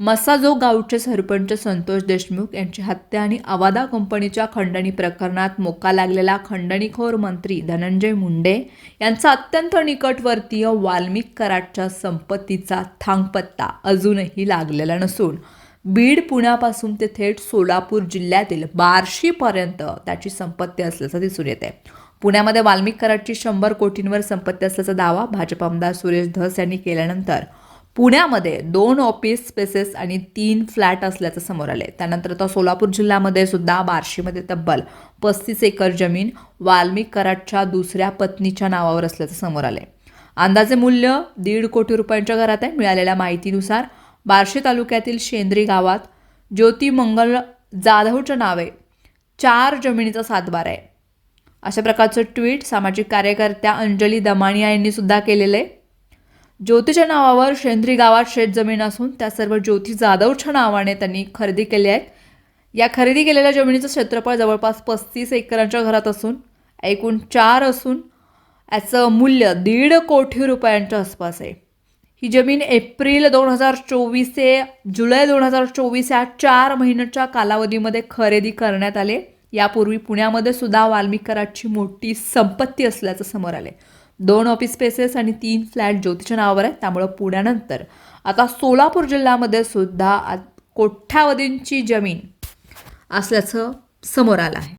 मसाजो गावचे सरपंच संतोष देशमुख यांची हत्या आणि आवादा कंपनीच्या खंडणी प्रकरणात मोका लागलेला खंडणीखोर मंत्री धनंजय मुंडे यांचा अत्यंत निकटवर्तीय वाल्मिक कराडच्या संपत्तीचा थांगपत्ता अजूनही लागलेला नसून बीड पुण्यापासून ते थेट सोलापूर जिल्ह्यातील बार्शीपर्यंत त्याची संपत्ती असल्याचं दिसून येते पुण्यामध्ये वाल्मिक कराडची शंभर कोटींवर संपत्ती असल्याचा दावा भाजप आमदार सुरेश धस यांनी केल्यानंतर पुण्यामध्ये दोन ऑफिस स्पेसेस आणि तीन फ्लॅट असल्याचं समोर आले त्यानंतर आता सोलापूर जिल्ह्यामध्ये सुद्धा बार्शीमध्ये तब्बल पस्तीस एकर जमीन वाल्मिक कराडच्या दुसऱ्या पत्नीच्या नावावर असल्याचं समोर आले अंदाजे मूल्य दीड कोटी रुपयांच्या घरात आहे. मिळालेल्या माहितीनुसार बार्शी तालुक्यातील शेंद्री गावात ज्योती मंगल जाधवच्या नावे चार जमिनीचा सातबार आहे. अशा प्रकारचं ट्विट सामाजिक कार्यकर्त्या अंजली दमानिया यांनी सुद्धा केलेलं आहे. ज्योतीच्या नावावर शेंद्री गावात शेतजमीन असून त्या सर्व ज्योती जाधवच्या नावाने त्यांनी खरेदी केली आहेत. या खरेदी केलेल्या जमिनीचं क्षेत्रफळ जवळपास पस्तीस एकरांच्या घरात असून एकूण चार असून याचं मूल्य दीड कोटी रुपयांच्या आसपास आहे. ही जमीन एप्रिल दोन हजार चोवीस ते जुलै दोन हजार चोवीस या चार महिन्याच्या कालावधीमध्ये खरेदी करण्यात आले. यापूर्वी पुण्यामध्ये सुद्धा वाल्मिकराची मोठी संपत्ती असल्याचं समोर आले दोन ऑफिस स्पेसेस आणि तीन फ्लॅट ज्योतीच्या नावावर आहेत. त्यामुळं पुण्यानंतर आता सोलापूर जिल्ह्यामध्ये सुद्धा आ- कोट्यावधींची जमीन असल्याचं समोर आलं आहे.